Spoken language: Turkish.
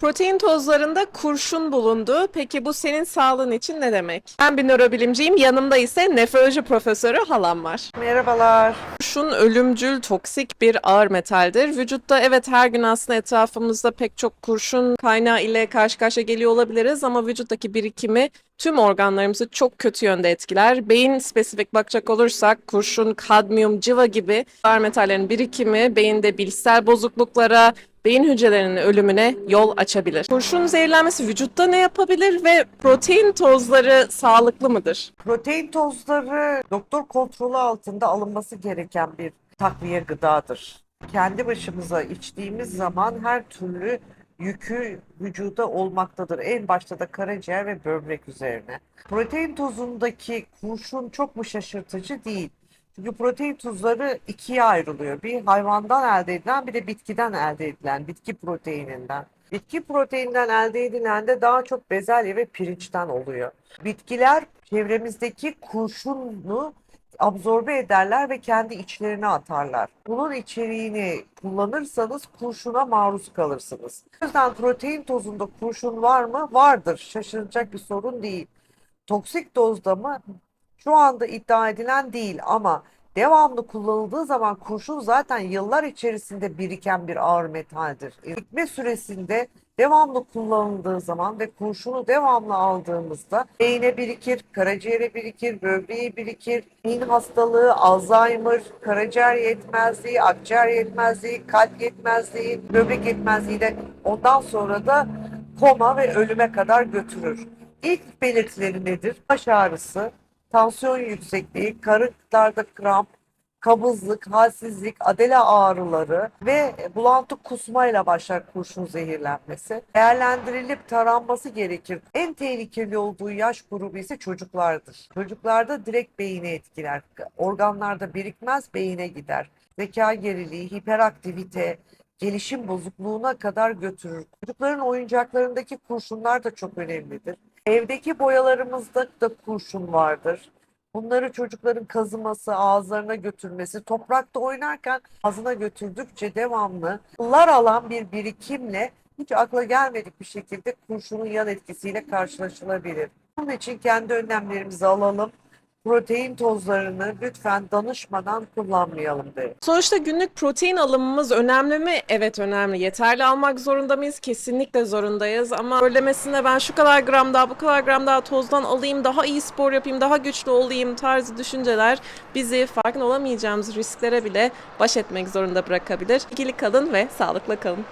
Protein tozlarında kurşun bulundu. Peki bu senin sağlığın için ne demek? Ben bir nörobilimciyim. Yanımda ise nefroloji profesörü halam var. Merhabalar. Kurşun ölümcül, toksik bir ağır metaldir. Vücutta evet her gün aslında etrafımızda pek çok kurşun kaynağı ile karşı karşıya geliyor olabiliriz ama vücuttaki birikimi tüm organlarımızı çok kötü yönde etkiler. Beyin spesifik bakacak olursak kurşun, kadmiyum, civa gibi ağır metallerin birikimi beyinde bilişsel bozukluklara, beyin hücrelerinin ölümüne yol açabilir. Kurşun zehirlenmesi vücutta ne yapabilir ve protein tozları sağlıklı mıdır? Protein tozları doktor kontrolü altında alınması gereken bir takviye gıdadır. Kendi başımıza içtiğimiz zaman her türlü yükü vücuda olmaktadır. En başta da karaciğer ve böbrek üzerine. Protein tozundaki kurşun çok mu şaşırtıcı değil. Çünkü protein tuzları ikiye ayrılıyor. Bir hayvandan elde edilen bir de bitkiden elde edilen bitki proteininden. Bitki proteininden elde edilen de daha çok bezelye ve pirinçten oluyor. Bitkiler çevremizdeki kurşunu absorbe ederler ve kendi içlerine atarlar. Bunun içeriğini kullanırsanız kurşuna maruz kalırsınız. O yüzden protein tozunda kurşun var mı? Vardır. Şaşıracak bir sorun değil. Toksik dozda mı? Şu anda iddia edilen değil ama devamlı kullanıldığı zaman kurşun zaten yıllar içerisinde biriken bir ağır metaldir. Birikme süresinde devamlı kullanıldığı zaman ve kurşunu devamlı aldığımızda beyne birikir, karaciğere birikir, böbreğe birikir, beyin hastalığı, Alzheimer, karaciğer yetmezliği, akciğer yetmezliği, kalp yetmezliği, böbrek yetmezliği de ondan sonra da koma ve ölüme kadar götürür. İlk belirtileri nedir? Baş ağrısı, tansiyon yüksekliği, karınlarda kramp, kabızlık, halsizlik, adele ağrıları ve bulantı kusmayla başlar kurşun zehirlenmesi. Değerlendirilip taranması gerekir. En tehlikeli olduğu yaş grubu ise çocuklardır. Çocuklarda direkt beyni etkiler. Organlarda birikmez, beyine gider. Zeka geriliği, hiperaktivite, gelişim bozukluğuna kadar götürür. Çocukların oyuncaklarındaki kurşunlar da çok önemlidir. Evdeki boyalarımızda da kurşun vardır. Bunları çocukların kazıması, ağızlarına götürmesi, toprakta oynarken ağzına götürdükçe devamlı yıllar alan bir birikimle hiç akla gelmedik bir şekilde kurşunun yan etkisiyle karşılaşılabilir. Bunun için kendi önlemlerimizi alalım. Protein tozlarını lütfen danışmadan kullanmayalım derim. Sonuçta günlük protein alımımız önemli mi? Evet önemli. Yeterli almak zorunda mıyız? Kesinlikle zorundayız. Ama söylemesinde ben şu kadar gram daha bu kadar gram daha tozdan alayım, daha iyi spor yapayım, daha güçlü olayım tarzı düşünceler bizi farkında olamayacağımız risklere bile baş etmek zorunda bırakabilir. İlgili kalın ve sağlıklı kalın.